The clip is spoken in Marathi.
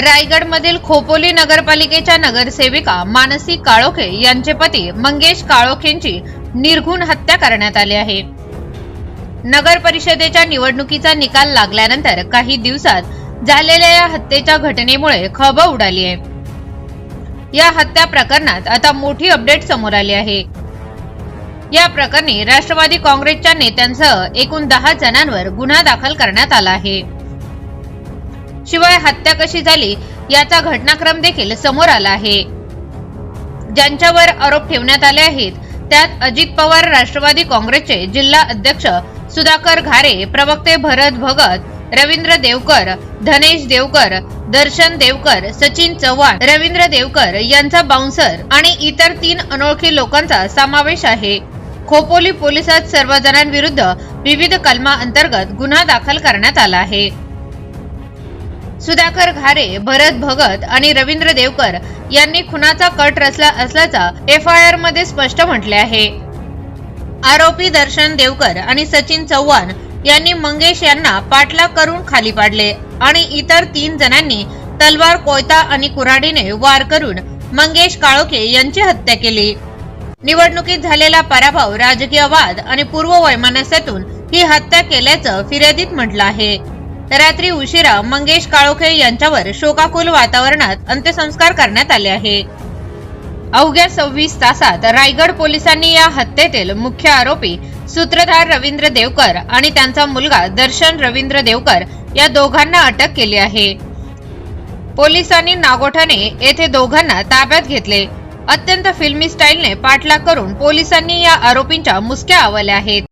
रायगडमधील खोपोली नगरपालिकेच्या नगरसेविका मानसी काळोखे यांचे पती मंगेश काळोखेंची निर्घुण हत्या करण्यात आली आहे. नगर परिषदेच्या निवडणुकीचा निकाल लागल्यानंतर काही दिवसात झालेल्या या हत्येच्या घटनेमुळे खब उडाली आहे. या हत्या प्रकरणात आता मोठी अपडेट समोर आली आहे. या प्रकरणी राष्ट्रवादी काँग्रेसच्या नेत्यांसह एकूण दहा जणांवर गुन्हा दाखल करण्यात आला आहे. शिवाय हत्या कशी झाली याचा घटनाक्रम देखील समोर आला आहे. ज्यांच्यावर आरोप ठेवण्यात आले आहेत त्यात अजित पवार राष्ट्रवादी काँग्रेसचे जिल्हा अध्यक्ष सुधाकर घारे प्रवक्ते भरत भगत रवींद्र देवकर धनेश देवकर दर्शन देवकर सचिन चव्हाण रवींद्र देवकर यांचा बाउन्सर आणि इतर तीन अनोळखी लोकांचा समावेश आहे. खोपोली पोलिसात सर्व जणांविरुद्ध विविध कलमा अंतर्गत गुन्हा दाखल करण्यात आला आहे. सुधाकर घारे भरत भगत आणि रवींद्र देवकर यांनी खुनाचा कट रचला असल्याचा एफ आय आरमध्ये स्पष्ट म्हटले आहे. आरोपी दर्शन देवकर आणि सचिन चव्हाण यांनी मंगेश यांना पाठलाग करून खाली पाडले आणि इतर तीन जणांनी तलवार कोयता आणि कुऱ्हाडीने वार करून मंगेश काळोखे यांची हत्या केली. निवडणुकीत झालेला पराभव राजकीय वाद आणि पूर्व वैमानस्यातून ही हत्या केल्याचं फिर्यादीत म्हटलं आहे. रात्री उशिरा मंगेश काळोखे यांच्यावर शोकाकुल वातावरणात अंत्यसंस्कार करण्यात आले आहे. अवघ्या सव्वीस तासात रायगड पोलिसांनी या हत्येतील मुख्य आरोपी सूत्रधार रवींद्र देवकर आणि त्यांचा मुलगा दर्शन रवींद्र देवकर या दोघांना अटक केली आहे. पोलिसांनी नागोठाणे येथे दोघांना ताब्यात घेतले. अत्यंत फिल्मी स्टाईलने पाठलाग करून पोलिसांनी या आरोपींच्या मुसक्या आवल्या आहेत.